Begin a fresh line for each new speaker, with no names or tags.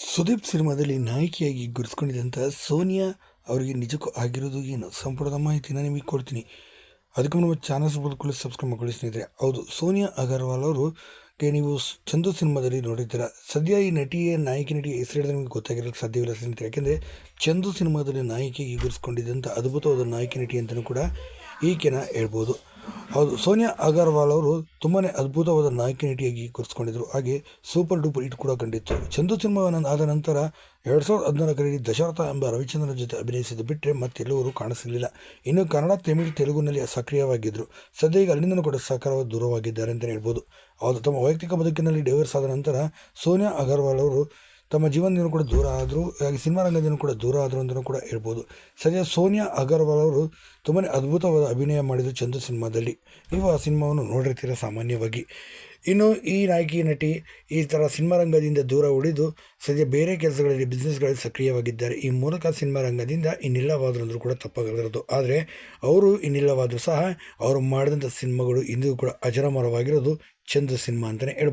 ಸುದೀಪ್ ಸಿನಿಮಾದಲ್ಲಿ ನಾಯಕಿಯಾಗಿ ಗುರುತಿಸ್ಕೊಂಡಿದ್ದಂಥ ಸೋನಿಯಾ ಅವರಿಗೆ ನಿಜಕ್ಕೂ ಆಗಿರೋದು ಏನು? ಸಂಪೂರ್ಣ ಮಾಹಿತಿನ ನಿಮಗೆ ಕೊಡ್ತೀನಿ. ಅದಕ್ಕೂ ನಮ್ಮ ಚಾನಲ್ಸ್ ಬದುಕೊಳ್ಳಿ ಸಬ್ಸ್ಕ್ರೈಬ್ ಮಾಡ್ಕೊಳ್ಳಿ ಸ್ನೇಹಿತರೆ. ಹೌದು, ಸೋನಿಯಾ ಅಗರ್ವಾಲ್ ಅವರು ಗೆ ನೀವು ಚಂದು ಸಿನಿಮಾದಲ್ಲಿ ನೋಡಿದ್ದೀರ ಸದ್ಯ ಈ ನಟಿಯ, ನಾಯಕಿ ನಟಿಯ ಹೆಸರು ಹೇಳಿದ್ರೆ ನಿಮಗೆ ಗೊತ್ತಾಗಿರೋಕ್ಕೆ ಸಾಧ್ಯವಿಲ್ಲ ಸ್ನೇಹಿತರೆ. ಯಾಕೆಂದರೆ ಚಂದು ಸಿನಿಮಾದಲ್ಲಿ ನಾಯಕಿಯಾಗಿ ಗುರಿಸ್ಕೊಂಡಿದ್ದಂಥ ಅದ್ಭುತವಾದ ನಾಯಕಿ ನಟಿ ಅಂತಲೂ ಕೂಡ ಈಕೆನ ಹೇಳ್ಬೋದು. ಹೌದು, ಸೋನಿಯಾ ಅಗರ್ವಾಲ್ ಅವರು ತುಂಬಾ ಅದ್ಭುತವಾದ ನಾಯಕಿ ನಟಿಯಾಗಿ ಗುರುತಿಸ್ಕೊಂಡಿದ್ರು ಹಾಗೆ ಸೂಪರ್ ಡೂಪರ್ ಹಿಟ್ ಕೂಡ ಕಂಡಿತ್ತು. ಚಂದು ಸಿನಿಮಾವನ್ನು ಆದ ನಂತರ ಎರಡು ಸಾವಿರದ ಹದಿನಾಲ್ಕರಲ್ಲಿ ದಶರಥ ಎಂಬ ರವಿಚಂದ್ರನ ಜೊತೆ ಅಭಿನಯಿಸಿದ್ದು ಬಿಟ್ಟರೆ ಮತ್ತೆಲ್ಲವರು ಕಾಣಿಸಲಿಲ್ಲ. ಇನ್ನು ಕನ್ನಡ, ತಮಿಳು, ತೆಲುಗುನಲ್ಲಿ ಸಕ್ರಿಯವಾಗಿದ್ದರು ಸದ್ಯ ಈಗ ಅಲ್ಲಿಂದಲೂ ಕೂಡ ಸಕಾರವಾಗಿ ದೂರವಾಗಿದ್ದಾರೆ ಅಂತಲೇ ಹೇಳ್ಬೋದು. ಅವರು ತಮ್ಮ ವೈಯಕ್ತಿಕ ಬದುಕಿನಲ್ಲಿ ಡೈವರ್ಸ್ ಆದ ನಂತರ ಸೋನಿಯಾ ಅಗರ್ವಾಲ್ ಅವರು ತಮ್ಮ ಜೀವನದಿಂದ ಕೂಡ ದೂರ ಆದರು ಸಿನಿಮಾ ರಂಗದಿಂದ ಕೂಡ ದೂರ ಆದರು ಅಂತಲೂ ಕೂಡ ಹೇಳ್ಬೋದು. ಸದ್ಯ ಸೋನಿಯಾ ಅಗರ್ವಾಲ್ ಅವರು ತುಂಬಾ ಅದ್ಭುತವಾದ ಅಭಿನಯ ಮಾಡಿದರು ಚಂದು ಸಿನಿಮಾದಲ್ಲಿ. ನೀವು ಆ ಸಿನಿಮಾವನ್ನು ನೋಡಿರ್ತೀರ ಸಾಮಾನ್ಯವಾಗಿ. ಇನ್ನು ಈ ನಾಯಕಿ, ನಟಿ ಈ ಥರ ಸಿನಿಮಾ ರಂಗದಿಂದ ದೂರ ಉಳಿದು ಸದ್ಯ ಬೇರೆ ಕೆಲಸಗಳಲ್ಲಿ ಬಿಸ್ನೆಸ್ಗಳಲ್ಲಿ ಸಕ್ರಿಯವಾಗಿದ್ದಾರೆ. ಈ ಮೂಲಕ ಸಿನಿಮಾ ರಂಗದಿಂದ ಇನ್ನಿಲ್ಲವಾದರೂ ಅಂದರೂ ಕೂಡ ತಪ್ಪಾಗದಿರೋದು ಆದರೆ ಅವರು ಇನ್ನಿಲ್ಲವಾದರೂ ಸಹ ಅವರು ಮಾಡಿದಂಥ ಸಿನಿಮಾಗಳು ಇಂದಿಗೂ ಕೂಡ ಅಜರಾಮರವಾಗಿರೋದು ಚಂದ್ರ ಸಿನಿಮಾ ಅಂತಲೇ ಹೇಳ್ಬೋದು.